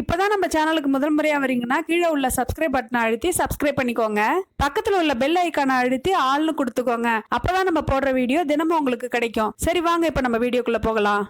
இப்போதான் நம்ம சேனலுக்கு முதல் முறையாக வரீங்கன்னா கீழே உள்ள சப்ஸ்கிரைப் பட்டனை அழுத்தி சப்ஸ்கிரைப் பண்ணிக்கோங்க. பக்கத்தில் உள்ள பெல் ஐக்கானை அழுத்தி ஆள்னு கொடுத்துக்கோங்க. அப்போதான் நம்ம போடுற வீடியோ தினமும் உங்களுக்கு கிடைக்கும். சரி வாங்க இப்போ நம்ம வீடியோக்குள்ளே போகலாம்.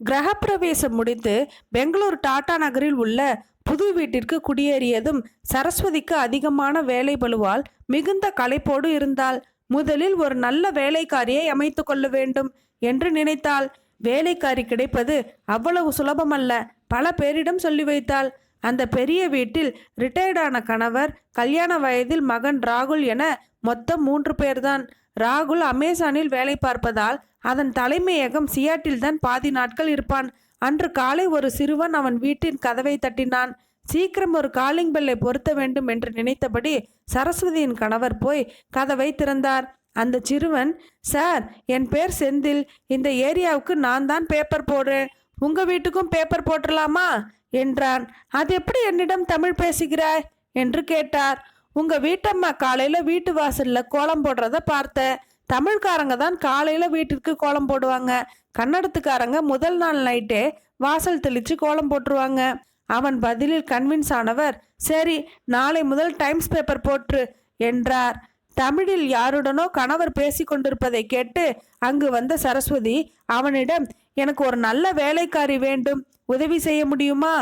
கிரகப்பிரவேசம் முடித்து பெங்களூர் டாடா நகரில் உள்ள புது வீட்டிற்கு குடியேறியதும் சரஸ்வதிக்கு அதிகமான வேலை பழுவால் மிகுந்த களைப்போடு இருந்தாள். முதலில் ஒரு நல்ல வேலைக்காரியை அமைத்து கொள்ள வேண்டும் என்று நினைத்தாள். வேலைக்காரி கிடைப்பது அவ்வளவு சுலபமல்ல. பல பேரிடம் சொல்லி வைத்தாள். அந்த பெரிய வீட்டில் ரிட்டையர்டான கணவர் கல்யாண வயதில் மகன் ராகுல் என மொத்தம் மூன்று பேர்தான். ராகுல் அமேசானில் வேலை பார்ப்பதால் அதன் தலைமையகம் சியாட்டில் தான் பாதி நாட்கள் இருப்பான். அன்று காலை ஒரு சிறுவன் அவன் வீட்டின் கதவை தட்டினான். சீக்கிரம் ஒரு காலிங் பெல்லை பொருத்த வேண்டும் என்று நினைத்தபடி சரஸ்வதியின் கணவர் போய் கதவை திறந்தார். அந்த சிறுவன் சார் என் பேர் செந்தில். இந்த ஏரியாவுக்கு நான் தான் பேப்பர் போடுறேன். உங்கள் வீட்டுக்கும் பேப்பர் போட்டுடலாமா என்றான். அது எப்படி என்னிடம் தமிழ் பேசுகிறாய்? என்று கேட்டார். உங்கள் வீட்டம்மா காலையில் வீட்டு வாசலில் கோலம் போடுறத பார்த்தேன் தமிழ்காரங்க தான் காலையில் வீட்டிற்கு கோலம் போடுவாங்க. கன்னடத்துக்காரங்க முதல் நாள் நைட்டே வாசல் தெளித்து கோலம் போட்டுருவாங்க. அவன் பதிலில் கன்வின்ஸ் ஆனவர் சரி நாளை முதல் டைம்ஸ் பேப்பர் போற்று என்றார். தமிழில் யாருடனோ கணவர் பேசி கொண்டிருப்பதை கேட்டு அங்கு வந்த சரஸ்வதி அவனிடம் எனக்கு ஒரு நல்ல வேலைக்காரி வேண்டும் உதவி செய்ய முடியுமா?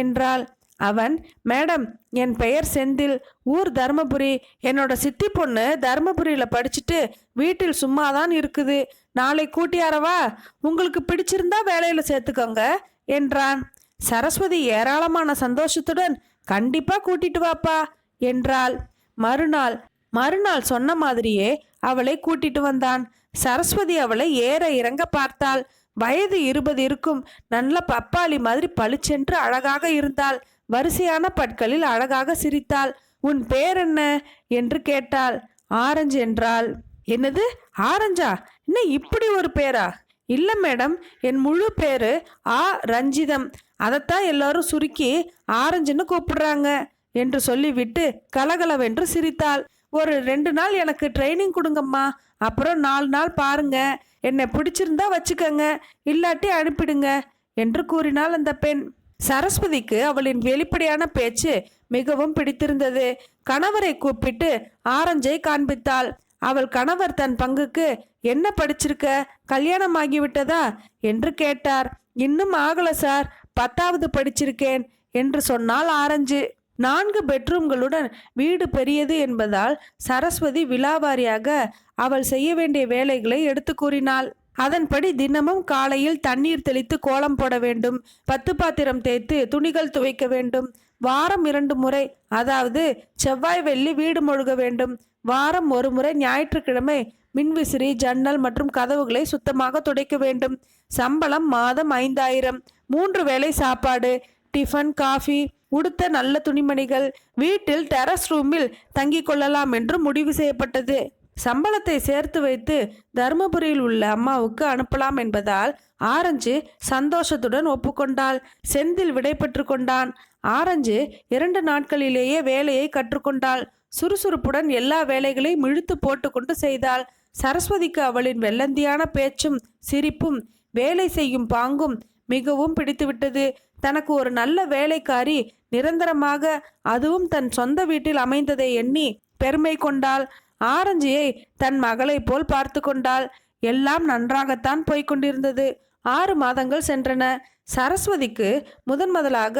என்றாள். அவன் மேடம் என் பெயர் செந்தில் ஊர் தருமபுரி. என்னோட சித்தி பொண்ணு தருமபுரியில் படிச்சுட்டு வீட்டில் சும்மா தான் இருக்குது. நாளை கூட்டியாரவா உங்களுக்கு பிடிச்சிருந்தா வேலையில் சேர்த்துக்கோங்க என்றான். சரஸ்வதி ஏராளமான சந்தோஷத்துடன் கண்டிப்பாக கூட்டிட்டு வாப்பா என்றாள். மறுநாள் மறுநாள் சொன்ன மாதிரியே அவளை கூட்டிட்டு வந்தான். சரஸ்வதி அவளை ஏற இறங்க பார்த்தாள். வயது இருபது இருக்கும். நல்ல பப்பாளி மாதிரி பளிச்சென்று அழகாக இருந்தாள். வரிசையான பற்களில் அழகாக சிரித்தாள். உன் பேர் என்ன என்று கேட்டாள். ஆரஞ்சு என்றாள். என்னது? ஆரஞ்சா? என்ன இப்படி ஒரு பேரா? இல்லை மேடம். என் முழு பேரு ஆ. ரஞ்சிதம். அதைத்தான் எல்லாரும் சுருக்கி ஆரஞ்சுன்னு கூப்பிடுறாங்க என்று சொல்லிவிட்டு கலகலவென்று சிரித்தாள். ஒரு ரெண்டு நாள் எனக்கு ட்ரைனிங் கொடுங்கம்மா. அப்புறம் நாலு நாள் பாருங்க. என்னை பிடிச்சிருந்தா வச்சுக்கோங்க. இல்லாட்டி அனுப்பிடுங்க என்று கூறினாள் அந்த பெண். சரஸ்வதிக்கு அவளின் வெளிப்படையான பேச்சு மிகவும் பிடித்திருந்தது. கணவரை கூப்பிட்டு ஆரஞ்சை காண்பித்தாள். அவள் கணவர் தன் பங்குக்கு என்ன படிச்சிருக்க? கல்யாணம் ஆகிவிட்டதா என்று கேட்டார். இன்னும் ஆகல சார். பத்தாவது படிச்சிருக்கேன் என்று சொன்னால் ஆரஞ்சு. நான்கு பெட்ரூம்களுடன் வீடு பெரியது என்பதால் சரஸ்வதி விலாவாரியாக அவள் செய்ய வேண்டிய வேலைகளை எடுத்து கூறினாள். அதன்படி தினமும் காலையில் தண்ணீர் தெளித்து கோலம் போட வேண்டும். பத்து பாத்திரம் தேய்த்து துணிகள் துவைக்க வேண்டும். வாரம் இரண்டு முறை அதாவது செவ்வாய் வெள்ளி வீடு மொழுக வேண்டும். வாரம் ஒரு முறை ஞாயிற்றுக்கிழமை மின்விசிறி ஜன்னல் மற்றும் கதவுகளை சுத்தமாக துடைக்க வேண்டும். சம்பளம் மாதம் ஐந்தாயிரம். மூன்று வேளை சாப்பாடு டிஃபன் காஃபி உடுத்த நல்ல துணிமணிகள் வீட்டில் டெரஸ் ரூமில் தங்கிக் கொள்ளலாம் என்று முடிவு செய்யப்பட்டது. சம்பளத்தை சேர்த்து வைத்து தருமபுரியில் உள்ள அம்மாவுக்கு அனுப்பலாம் என்பதால் ஆரஞ்சு சந்தோஷத்துடன் ஒப்புக்கொண்டாள். செந்தில் விடை பெற்று கொண்டான். ஆரஞ்சு இரண்டு நாட்களிலேயே வேலையை கற்றுக்கொண்டாள். சுறுசுறுப்புடன் எல்லா வேலைகளையும் இழுத்து போட்டுக்கொண்டு செய்தாள். சரஸ்வதிக்கு அவளின் வெள்ளந்தியான பேச்சும் சிரிப்பும் வேலை செய்யும் பாங்கும் மிகவும் பிடித்துவிட்டது. தனக்கு ஒரு நல்ல வேலைக்காரி நிரந்தரமாக அதுவும் தன் சொந்த வீட்டில் அமைந்ததை எண்ணி பெருமை கொண்டாள். ஆரஞ்சியை தன் மகளைப் போல் பார்த்து கொண்டாள். எல்லாம் நன்றாகத்தான் போய்கொண்டிருந்தது ஆறு மாதங்கள் சென்றன. சரஸ்வதிக்கு முதன் முதலாக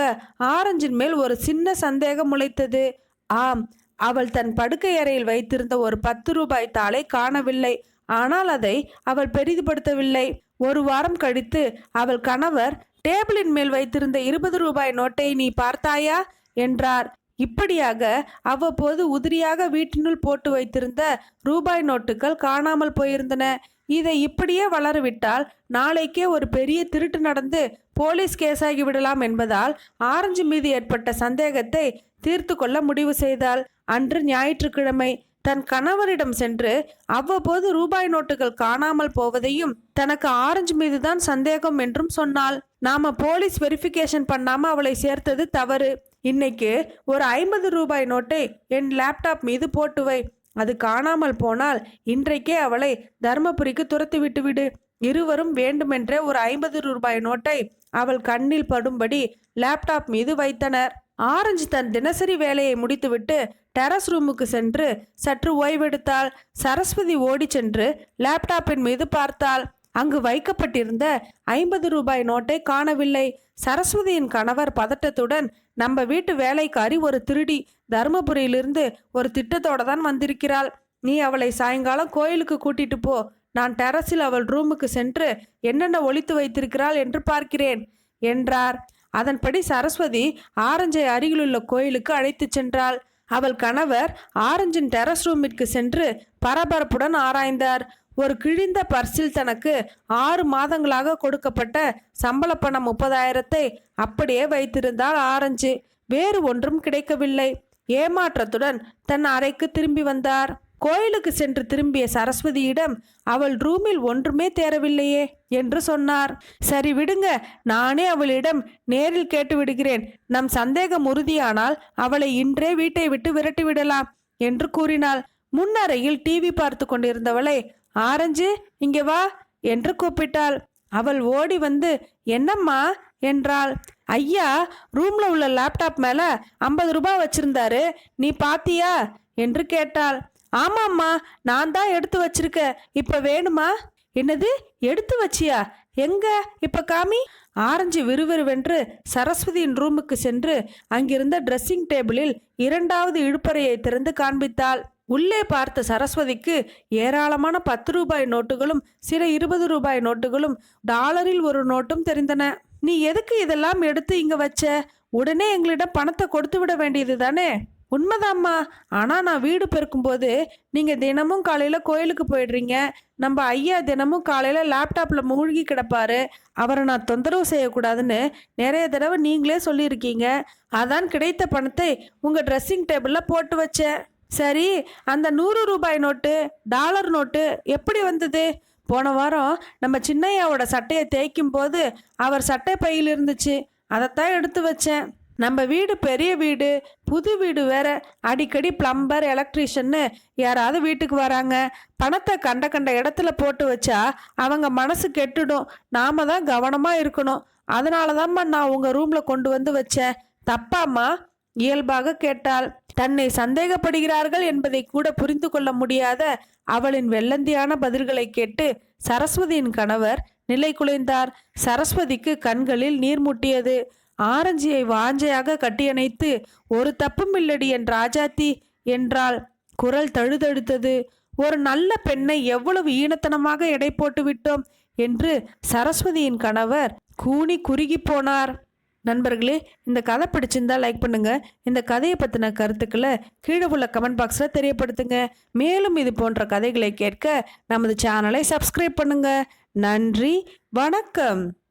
ஆரஞ்சின் மேல் ஒரு சின்ன சந்தேகம் முளைத்தது. ஆம் அவள் தன் படுக்கை அறையில் வைத்திருந்த ஒரு பத்து ரூபாய் தாளை காணவில்லை. ஆனால் அதை அவள் பெரிதுபடுத்தவில்லை. ஒரு வாரம் கழித்து அவள் கணவர் டேபிளின் மேல் வைத்திருந்த இருபது ரூபாய் நோட்டை நீ பார்த்தாயா? என்றார். இப்படியாக அவ்வப்போது உதிரியாக வீட்டினுள் போட்டு வைத்திருந்த ரூபாய் நோட்டுகள் காணாமல் போயிருந்தன. இதை இப்படியே வளரவிட்டால் நாளைக்கே ஒரு பெரிய திருட்டு நடந்து போலீஸ் கேஸாகி விடலாம் என்பதால் ஆரஞ்சு மீது ஏற்பட்ட சந்தேகத்தை தீர்த்து கொள்ள முடிவு செய்தால் அன்று ஞாயிற்றுக்கிழமை தன் கணவரிடம் சென்று அவ்வப்போது ரூபாய் நோட்டுகள் காணாமல் போவதையும் தனக்கு ஆரஞ்சு மீதுதான் சந்தேகம் என்றும் சொன்னாள். நாம போலீஸ் வெரிஃபிகேஷன் பண்ணாம அவளை சேர்த்தது தவறு. இன்னைக்கு ஒரு ஐம்பது ரூபாய் நோட்டை என் லேப்டாப் மீது போட்டு வை. அது காணாமல் போனால் இன்றைக்கே அவளை தர்மபுரிக்கு துரத்தி விட்டுவிடு இருவரும் வேண்டுமென்றே ஒரு ஐம்பது ரூபாய் நோட்டை அவள் கண்ணில் படும்படி லேப்டாப் மீது வைத்தனர். ஆரஞ்சு தன் தினசரி வேலையை முடித்துவிட்டு டெரஸ் ரூமுக்கு சென்று சற்று ஓய்வெடுத்தாள். சரஸ்வதி ஓடி சென்று லேப்டாப்பின் மீது பார்த்தாள். அங்கு வைக்கப்பட்டிருந்த ஐம்பது ரூபாய் நோட்டை காணவில்லை. சரஸ்வதியின் கணவர் பதட்டத்துடன் நம்ம வீட்டு வேலைக்காரி ஒரு திருடி தருமபுரியிலிருந்து ஒரு திட்டத்தோட தான் வந்திருக்கிறாள். நீ அவளை சாயங்காலம் கோயிலுக்கு கூட்டிட்டு போ. நான் டெரஸில் அவள் ரூமுக்கு சென்று என்னென்ன ஒழித்து வைத்திருக்கிறாள் என்று பார்க்கிறேன் என்றார். அதன்படி சரஸ்வதி ஆரஞ்சை அருகிலுள்ள கோயிலுக்கு அழைத்துச் சென்றாள். அவள் கணவர் ஆரஞ்சின் டெரஸ் ரூமிற்கு சென்று பரபரப்புடன் ஆராய்ந்தார். ஒரு கிழிந்த பர்சில் தனக்கு ஆறு மாதங்களாக கொடுக்கப்பட்ட சம்பள பணம் முப்பதாயிரத்தை அப்படியே வைத்திருந்தாள் ஆரஞ்சு. வேறு ஒன்றும் கிடைக்கவில்லை. ஏமாற்றத்துடன் தன் அறைக்கு திரும்பி வந்தார். கோயிலுக்கு சென்று திரும்பிய சரஸ்வதியிடம் அவள் ரூமில் ஒன்றுமே தேரவில்லையே என்று சொன்னார். சரி விடுங்க நானே அவளிடம் நேரில் கேட்டு விடுகிறேன். நம் சந்தேகம் உறுதியானால் அவளை இன்றே வீட்டை விட்டு விரட்டி விடலாம் என்று கூறினாள். முன்னறையில் டிவி பார்த்து கொண்டிருந்தவளை ஆரஞ்சு இங்கே வா என்று கூப்பிட்டாள். அவள் ஓடி வந்து என்னம்மா? என்றாள். ஐயா ரூம்ல உள்ள லேப்டாப் மேல ஐம்பது ரூபாய் வச்சிருந்தாரு. நீ பாத்தியா? என்று கேட்டாள். ஆமாம்மா நான் தான் எடுத்து வச்சிருக்க. இப்போ வேணுமா? என்னது எடுத்து வச்சியா? எங்க? இப்ப காமி? ஆரஞ்சு விறுவிறுவென்று சரஸ்வதியின் ரூமுக்கு சென்று அங்கிருந்த ட்ரெஸ்ஸிங் டேபிளில் இரண்டாவது இழுப்பறையை திறந்து காண்பித்தாள். உள்ளே பார்த்த சரஸ்வதிக்கு ஏராளமான பத்து ரூபாய் நோட்டுகளும் சில இருபது ரூபாய் நோட்டுகளும் டாலரில் ஒரு நோட்டும் தெரிந்தன. நீ எதுக்கு இதெல்லாம் எடுத்து இங்க வச்ச? உடனே எங்களிடம் பணத்தை கொடுத்து விட வேண்டியது தானே உண்மைதாம்மா. ஆனால் நான் வீடு பெருக்கும்போது நீங்கள் தினமும் காலையில் கோயிலுக்கு போயிடுறீங்க. நம்ம ஐயா தினமும் காலையில் லேப்டாப்பில் மூழ்கி கிடப்பாரு. அவரை நான் தொந்தரவு செய்யக்கூடாதுன்னு நிறைய தடவை நீங்களே சொல்லியிருக்கீங்க. அதான் கிடைத்த பணத்தை உங்கள் ட்ரெஸ்ஸிங் டேபிளில் போட்டு வச்சேன். சரி அந்த நூறு ரூபாய் நோட்டு டாலர் நோட்டு எப்படி வந்தது? போன வாரம் நம்ம சின்னையாவோட சட்டையை தேய்க்கும் போது அவர் சட்டை பையில் இருந்துச்சு. அதைத்தான் எடுத்து வச்சேன். நம்ம வீடு பெரிய வீடு புது வீடு வேற. அடிக்கடி பிளம்பர் எலக்ட்ரீஷியன்னு யாராவது வீட்டுக்கு வராங்க. பணத்தை கண்ட கண்ட இடத்துல போட்டு வச்சா அவங்க மனசு கெட்டுடும். நாம தான் கவனமாக இருக்கணும். அதனால தான்மா நான் உங்கள் ரூமில் கொண்டு வந்து வச்சேன். தப்பாம்மா? இயல்பாக கேட்டாள். தன்னை சந்தேகப்படுகிறார்கள் என்பதை கூட புரிந்து கொள்ள முடியாத அவளின் வெள்ளந்தியான பதில்களை கேட்டு சரஸ்வதியின் கணவர் நிலை குலைந்தார். சரஸ்வதிக்கு கண்களில் நீர் முட்டியது. ஆரஞ்சியை வாஞ்சையாக கட்டியணைத்து ஒரு தப்பும் இல்லடி என் ராஜாத்தி என்றால் குரல் தழுதழுத்தது. ஒரு நல்ல பெண்ணை எவ்வளவு ஈனத்தனமாக எடை போட்டு விட்டோம் என்று சரஸ்வதியின் கணவர் கூனி குறுகி போனார். நண்பர்களே இந்த கதை பிடிச்சிருந்தா லைக் பண்ணுங்க. இந்த கதையை பற்றின கருத்துக்களை கீழே உள்ள கமெண்ட் பாக்ஸில் தெரியப்படுத்துங்க. மேலும் இது போன்ற கதைகளை கேட்க நமது சேனலை சப்ஸ்கிரைப் பண்ணுங்க. நன்றி வணக்கம்.